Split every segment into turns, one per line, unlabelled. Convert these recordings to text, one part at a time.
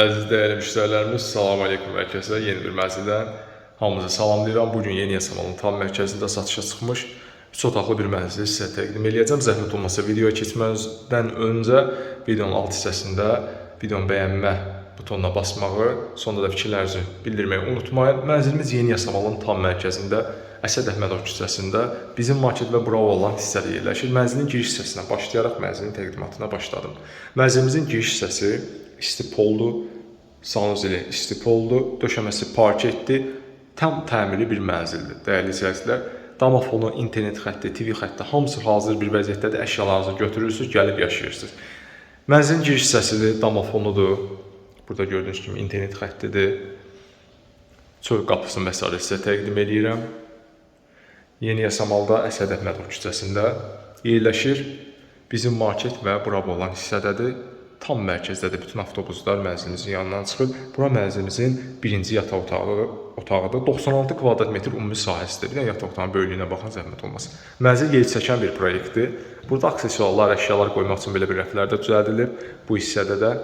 Əziz dəyərli müştərilərimiz, salam aleykum hər kəsə. Yeni bir mənzildən hamınızı salamlayıram. Bu gün Yeni Yasamalın tam mərkəzində satışa çıxmış 3 otaqlı bir mənzili sizə təqdim edəcəm. Zəhmət olmasa videoya keçməzdən öncə videonun alt hissəsində videonu bəyənmə butonuna basmağı, sonda da fikirlərinizi bildirməyi unutmayın. Mənzilimiz Yeni Yasamalın tam mərkəzində Əsəd Əhmədov küçəsində bizim market və Bravo olan hissədə yerləşir. Mənzilin giriş hissəsinə başlayaraq mənzilin təqdimatına başladım. Mənzilimizin giriş hissəsi istipoldur, sanuzeli istipoldur, döşəməsi parketdir. Tam təmirli bir mənzildir. Dəyərli izləyicilər, damafonu, internet xətti, TV xətti hamısı hazır bir vəziyyətdədir. Əşyalarınızı götürürsüz, gəlib yaşayırsınız. Mənzilin giriş hissəsidir, damafonudur. Burada gördüyünüz kimi internet xəttidir. Çöl qapısını və s. sizə təqdim edirəm. Yeni Yasamalda Əsəd Əhmədov küçəsində yerləşir. Bizim market və Bravo olan hissədədir. Tam mərkəzdədir. Bütün avtobuslar mənzilimizin yanından çıxır. Bura mənzilimizin birinci yataq otağı otağıdır. 96 kvadrat metr ümumi sahəsidir. Bir də yataq otağının böyüklüyünə baxın zəhmət olmasın. Mənzil yel çəkən bir proyektdir. Burada aksesuarlar, əşyalar qoymaq üçün belə bir rəflər də düzəldilib. Bu hissədə də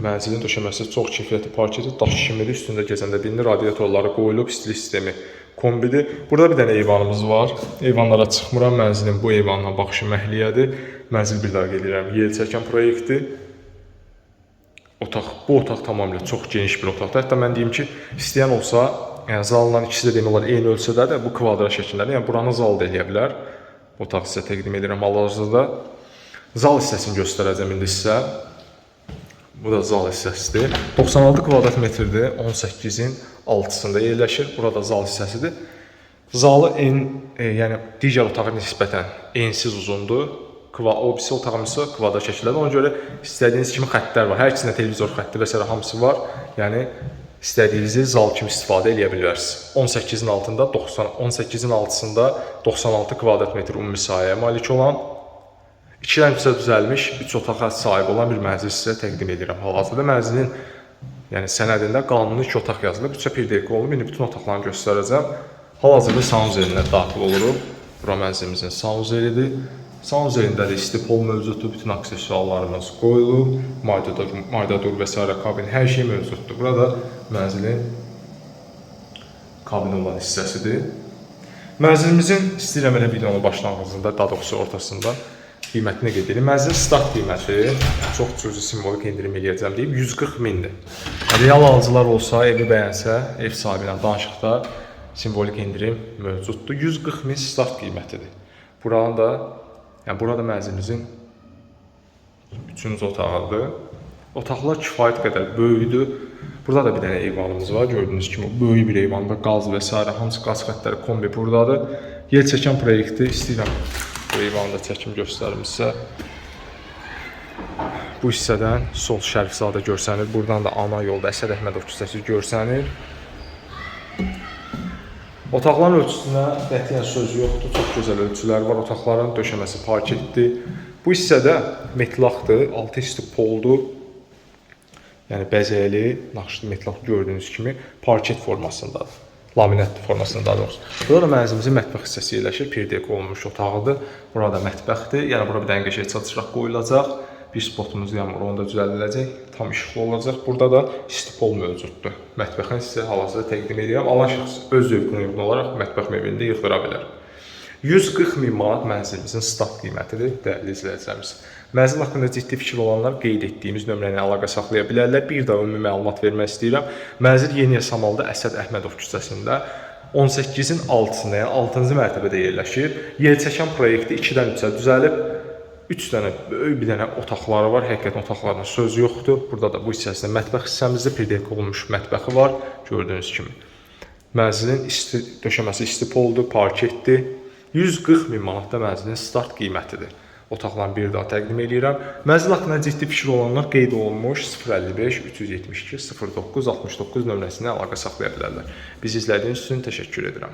Mənzilin döşəməsi çox keyfiyyətli parketi, daş kimidir, üstündə gəzəndə bilinir, radiatorları qoyulub, istilik sistemi kombidir. Burada bir dənə eyvanımız var. Eyvanlara çıxmıram, mənzilin bu eyvanına baxışı məhliyədir. Mənzil bir daha gedirəm, yel çəkən proyektdir. Otaq, bu otaq tamamilə çox geniş bir otaqdır. Hətta mən deyim ki, istəyən olsa, yəni zalların ikisi də demək olar eyni ölçüdədir. Bu kvadrat şəklindədir. Yəni buranı zal da eləyə bilər. Otaq sizə təqdim edirəm hal-hazırda. Zal hissəsini göstərəcəm indi sizə. Bu da zal hissəsidir. 96 kvadrat metrdir. 18-in altısında yerləşir. Burada zal hissəsidir. Zalı en, e, yəni digər otağa nisbətən ensiz uzundur. Kva, o birisi otağım isə kvadrat şəklindədir. Ona görə istədiyiniz kimi xəttlər var. Hər ikisində televizor xətti və s. hamısı var. Yəni istədiyinizi zal kimi istifadə edə bilərsiniz. 18-in altında 90 18-in altısında 96 kvadrat metr ümumi sahəyə malik olan İki rəngsə düzəlmiş, 3 otağa sahib olan bir mənzil sizə təqdim edirəm. Hal-hazırda mənzilin yəni sənədində qanuni 2 otaq yazılıb, 3-ə pirdeyka olunub. İndi bütün otaqlarını göstərəcəm. Hal-hazırda sanuzelinə daxil oluruq. Bura mənzilimizin sanuzelidir. Sanuzelində də istipol mövcuddur, bütün aksesuarlarımız qoyulub, maydadur, maydadur və s. kabin hər şey mövcuddur. Burada mənzilin kabin olan hissəsidir. Mənzilimizin istəyirəm elə videonun başlanğıcında, daha doğrusu ortasında qiymətini qeyd edim. Mənzilin start qiyməti çox cüzi simvolik endirim eləyəcəm deyib 140 mindir. Real alıcılar olsa, evi bəyənsə, ev sahibi ilə danışıqda simvolik endirim mövcuddur. 140 min start qiymətidir. Buranın da, yəni burada mənzilimizin üçüncü otağıdır. Otaqlar kifayət qədər böyükdür. Burada da bir dənə eyvanımız var. Gördüyünüz kimi böyük bir eyvan və qaz və s. hamısı qaz xəttləri kombi burdadır. Yer çəkən proyekti istəyirəm bu eyvanı da çəkim göstərim sizə. Bu hissədən sol Şərifzadə görsənir. Buradan da ana yolda Əsəd Əhmədov küçəsi görsənir. Otaqların ölçüsünə qətiyyən söz yoxdur. Çox gözəl ölçülər var. Otaqların döşəməsi parketdir. Bu hissədə metlaqdır, altı isti poldur. Yəni bəzəyəli, naxışlı metlaq gördüyünüz kimi parket formasındadır. Laminat formasında daha doğrusu. Burada da mənzilimizin mətbəx hissəsi yerləşir. Pirdek olunmuş otağıdır. Burada mətbəxdir. Yəni bura bir dənə qəşəng çatışraq qoyulacaq. Bir spotumuz yanmır, onu da düzəldiləcək. Tam işıqlı olacaq. Burada da istipol mövcuddur. Mətbəxin sizə hal-hazırda təqdim edirəm. Alan şəxs öz zövqünə uyğun olaraq mətbəx mebelini yığdıra bilər. 140 min manat mənzilimizin start qiymətidir, dəyərli izləyicilərimiz. Mənzil haqqında ciddi fikir olanlar qeyd etdiyimiz nömrə ilə əlaqə saxlaya bilərlər. Bir daha ümumi məlumat vermək istəyirəm. Mənzil Yeni Yasamalda Əsəd Əhmədov küçəsində 18-in altısında, yəni 6-cı mərtəbədə yerləşir. Yelçəkən proyekti 2-dən 3-ə düzəlib 3 dənə böyük bir dənə otaqları var. Həqiqətən otaqlarına söz yoxdur. Burada da bu hissəsində mətbəx hissəmizdə pirdek olunmuş mətbəxi var, gördüyünüz kimi. Mənzilin isti döşəməsi istipoldur, parketdir. 140 min manat da mənzilin start qiymətidir. Otaqların bir daha təqdim edirəm. Mənzil haqqında ciddi fikir olanlar qeyd olunmuş 055 372 09 69 nömrəsinə əlaqə saxlaya bilərlər. Bizi izlədiyiniz üçün təşəkkür edirəm.